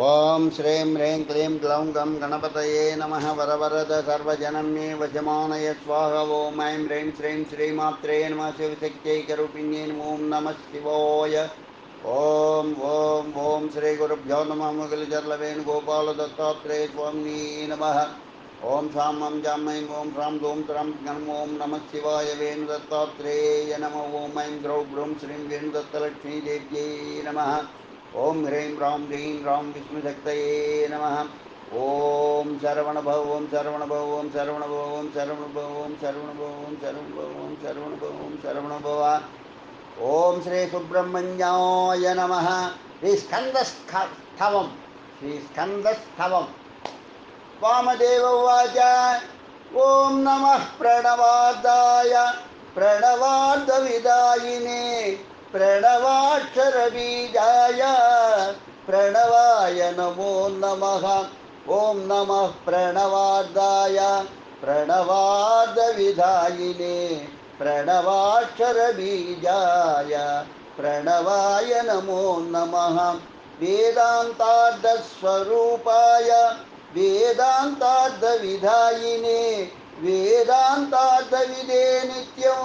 ॐ श्रीं ह्रीं क्लीं ग्लौं गं गणपतये नमः वरवरद सर्वजनन्ये वशमानय स्वाहा ॐ ऐं ह्रीं श्रीं श्रीमात्रे नमः शिवशक्त्यैकरूपिण्ये ॐ नमः शिवाय ॐ ॐ ॐ श्रीगुरुभ्यो नमः मुगलजर्लवेणुगोपालदत्तात्रेय स्वामिने नमः। ॐ शां मं जां ऐं ॐ ह्रां दों त्रं गणं ॐ नमः शिवाय वेणुदत्तात्रेय नमः। ॐ ऐं ग्रौं ग्रौं श्रीं वेणुदत्तलक्ष्मीदेव्यै नमः। ॐ ह्रीं ह्रां ह्रीं ह्रां विष्णुशक्तये नमः। ॐ शरवणभव ॐ शरवणभव ॐ शरवणभव ॐ शरवणभव ॐ शरवणभव ॐ शरवणभव ॐ शरवणभव ॐ शरवणभव। ॐ श्रीसुब्रह्मण्याय नमः। श्रीस्कन्दस्थवं श्रीस्कन्दस्थवं वामदेव उवाच। ॐ नमः प्रणवादाय। प्रणवार्धविदायिने प्रणवाक्षरबीजाय प्रणवाय नमो नमः। ॐ नमः प्रणवार्धाय प्रणवार्धविधायिने प्रणवाक्षरबीजाय प्रणवाय नमो नमः। वेदान्तार्धस्वरूपाय वेदान्तार्धविधायिने वेदान्तार्धविदे नित्यं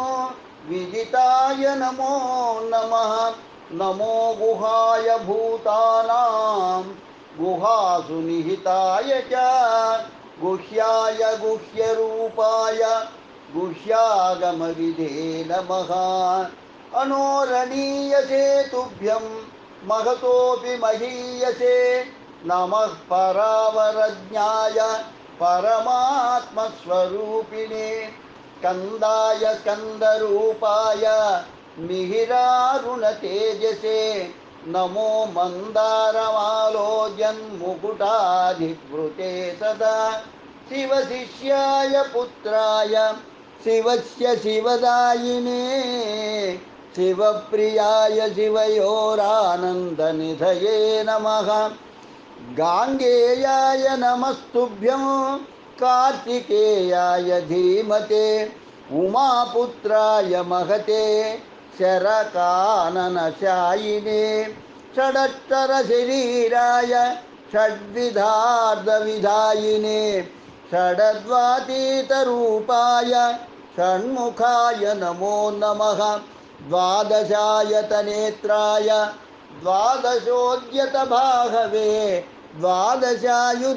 विदिताय नमो नमः। नमो गुहाय भूतानां गुहासु निहिताय च। गुह्याय गुह्यरूपाय। गुह्यागमविधे नमः। अनोरणीयसे तुभ्यं महतोऽपि महीयसे। नमः परावरज्ञाय। परमात्मस्वरूपिणे। स्कन्दाय स्कन्दरूपाय मिहिरारुणतेजसे नमो मन्दारमालोजन्मुकुटाधिवृते सदा शिवशिष्याय पुत्राय शिवस्य शिवदायिने शिवप्रियाय शिवयोरानन्दनिधये नमः। गाङ्गेयाय नमस्तुभ्यं कार्तिकेयाय धीमते उमापुत्राय महते शरकाननशायिने षडक्षरशरीराय षड्विधार्धविधायिने षडद्वातीतरूपाय षण्मुखाय नमो नमः द्वादशायतनेत्राय द्वादशोद्यतबाहवे द्वादशायुधधाराय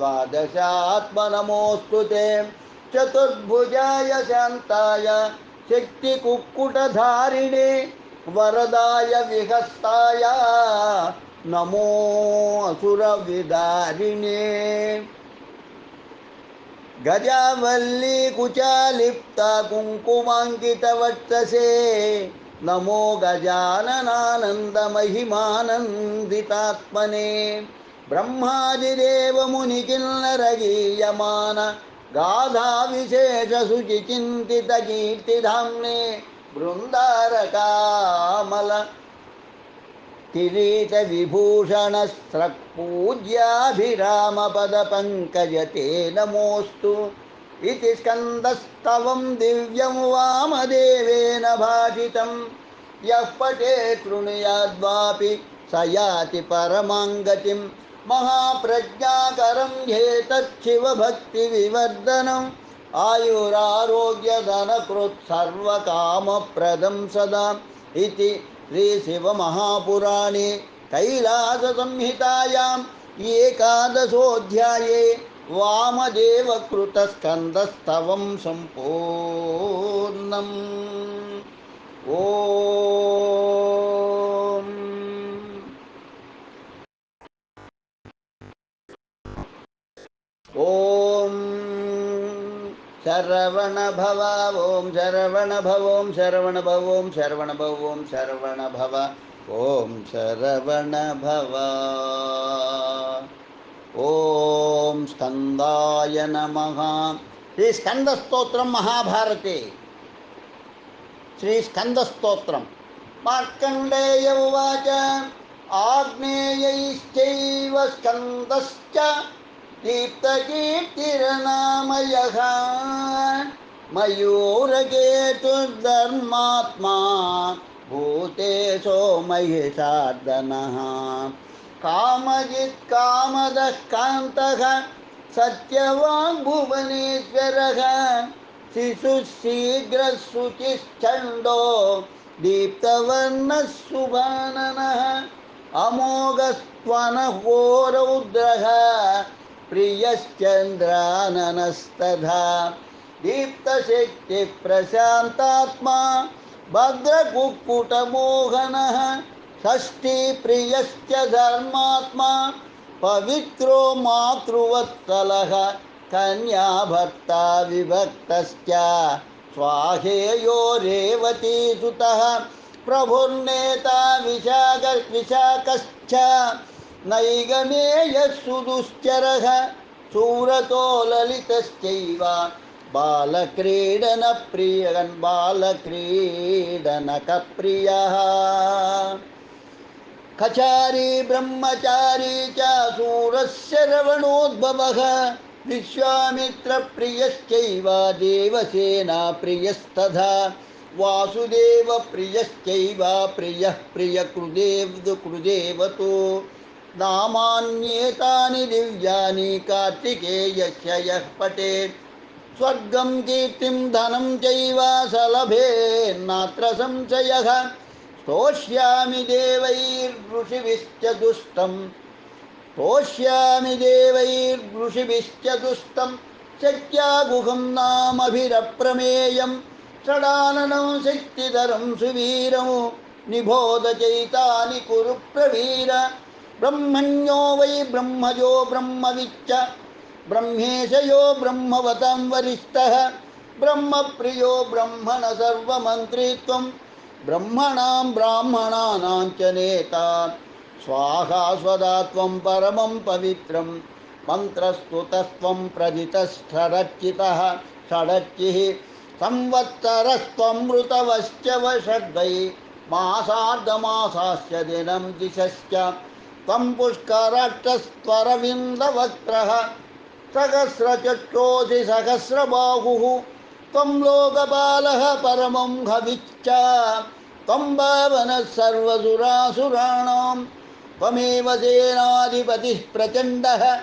द्वादशात्मनमोऽस्तु ते। चतुर्भुजाय शान्ताय शक्तिकुक्कुटधारिणे वरदाय विहस्ताय नमो असुरविदारिणे। गजावल्ली कुचालिप्ता कुङ्कुमाङ्कितवक्षसे नमो गजाननानन्दमहिमानन्दितात्मने। ब्रह्मादिदेवमुनिकिन्नरगीयमान गाधाविशेषसुचिचिन्तितकीर्तिधाम्ने बृन्दारकामल किरीटविभूषणस्रक्पूज्याभिरामपदपङ्कजते नमोऽस्तु। इति स्कन्दस्तवं दिव्यं वामदेवेन भाषितं यः पटे शृणुयाद्वापि स याति परमाङ्गतिं महाप्रज्ञाकरं ह्येतच्छिवभक्तिविवर्धनम् आयुरारोग्यधनकृत् सर्वकामप्रदं सदा इति श्रीशिवमहापुराणे कैलाससंहितायाम् एकादशोऽध्याये वामदेवकृतस्कन्दस्तवं सम्पूर्णम् ॐ शरवणभव ॐ शरवणभव ॐ शरवणभव ॐ शरवणभव। ॐ शरवणभव। ॐ शरवणभव ॐ नमः श्रीस्कन्दस्तोत्रं महाभारते। श्रीस्कन्दस्तोत्रं मार्कण्डेय उवाच। आग्नेयैश्चैव स्कन्दश्च दीप्तकीर्तिरनामयः मयूरकेतुर्धर्मात्मा भूतेशो महिषार्दनः। कामजित् कामदःकान्तः सत्यवाङ्भुवनेश्वरः। शिशुशीघ्रशुचिश्चण्डो दीप्तवर्णः सुभाननः। अमोघस्त्वनः घोरौद्रः प्रियश्चन्द्राननस्तथा। दीप्तशक्तिप्रशान्तात्मा भद्रकुक्कुटमोहनः षष्ठीप्रियश्च धर्मात्मा पवित्रो मातृवत्सलः कन्याभर्ता विभक्तश्च। स्वाहेयो रेवतीसुतः प्रभुर्नेता विशाख विशाखश्च। नैगमेयः सुदुश्चरः शूरतो ललितश्चैव बालक्रीडनप्रियन् बालक्रीडनकप्रियः। खचारी, ब्रह्मचारी च सूरस्य रवणोद्भवः, विश्वामित्रप्रियश्चैव देवसेनाप्रियस्तथा, वासुदेवप्रियश्चैव प्रियः प्रियकृदेव कृदेवतो। नामान्येतानि दिव्यानि कार्तिकेयस्य यः पठेत् स्वर्गं कीर्तिं धनं चैव सलभेन्नात्र संशयः। स्तोष्यामि देवैर्ऋषिभिश्च दुष्टं। स्तोष्यामि देवैर्ऋषिभिश्च दुष्टं। शक्यागुहं नामभिरप्रमेयं। षडाननं शक्तिधरं सुवीरं। निबोध चैतानि कुरु प्रवीर ब्रह्मण्यो वै ब्रह्मजो ब्रह्मविच्च, ब्रह्मेशयो ब्रह्मवतां वरिष्ठः, ब्रह्मप्रियो ब्रह्मण सर्वमन्त्रित्वं, ब्रह्मणां ब्राह्मणानां च नेता, स्वाहा स्वदा त्वं परमं पवित्रं, मन्त्रस्तुतस्त्वं प्रजितश्चरच्चितः षडच्चिः, संवत्सरस्त्वं ऋतवश्च वषड्वै, मासार्धमासास्य दिनं दिशश्च त्वं पुष्कराट्टस्त्वरविन्दवक्त्रः सहस्रचक्षोषि सहस्रबाहुः। त्वं लोकपालः परमं हविश्च त्वं भावनः सर्वसुरासुराणां। त्वमेव सेनाधिपतिः प्रचण्डः।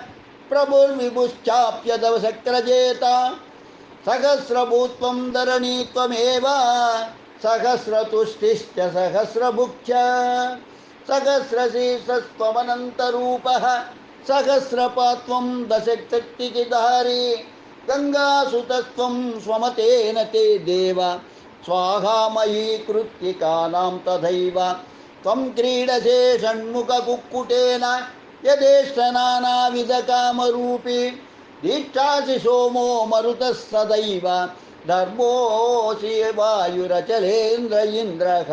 प्रभुर्विभुश्चाप्य तव शक्रजेता सहस्रभूत्वं धरणी त्वमेव। सहस्रतुष्टिश्च सहस्रभुक्ष। सहस्रशीर्षस्त्वमनन्तरूपः सहस्रपात्वं दशक्तिचिधारी गङ्गासुतस्त्वं स्वमतेन ते देव। स्वाहामयी कृत्तिकानां तथैव। त्वं क्रीडसे षण्मुखकुक्कुटेन यदेष्टनानाविधकामरूपी दीक्षासि सोमो मरुतः सदैव। धर्मोऽसि वायुरचलेन्द्र इन्द्रः।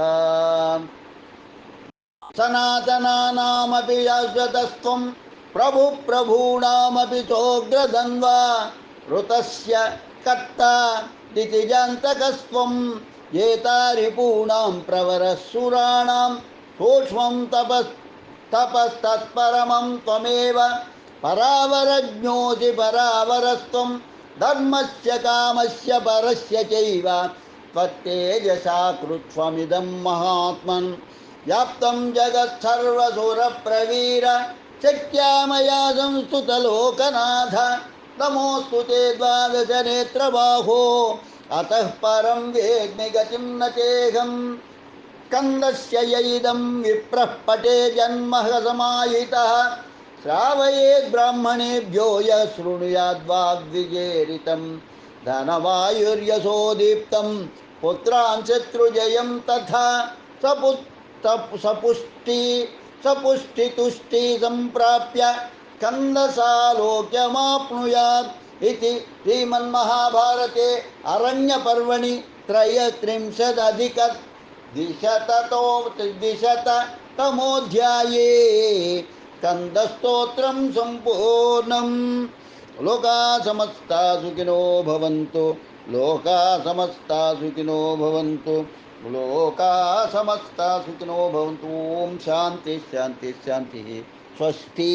सनातनानामपि शाश्वतस्त्वं प्रभुप्रभूणामपि चोग्रधन्वा ऋतस्य कर्ता दितिजान्तकस्त्वं एतारिपूणां प्रवरसुराणां सूक्ष्मं तपस् तपस्तत्परमं त्वमेव परावरज्ञोऽसि परावरस्त्वं धर्मस्य कामस्य परस्य चैव त्वत्तेजसा कृत्वमिदं महात्मन् व्याप्तं जगत्सर्वसुरप्रवीर। शक्यामया संस्तुतलोकनाथ नमोऽस्तु ते द्वादशनेत्रबाहो। अतः परं वेद्मि गतिं न चेहम् स्कन्दस्य यैदं विप्रः पटे जन्मः समाहितः श्रावयेद् ब्राह्मणेभ्यो शृणुयाद्वाग्विजेरितं धनवायुर्यशो दीप्तं पुत्रान् शत्रुजयं तथा। सपुत् सप्- सपुष्टि, सपुष्टितुष्टि सम्प्राप्य स्कन्दसालोक्यमाप्नुयात् इति श्रीमन्महाभारते अरण्यपर्वणि त्रयत्रिंशदधिक द्विशततो द्विशततमोऽध्याये स्कन्दस्तोत्रं सम्पूर्णम्। लोका समस्ता सुखिनो भवन्तु लोका समस्ता सुखिनो भवन्तु। लोका समस्ता सुखिनो भवन्तु। ॐ स्वस्ति।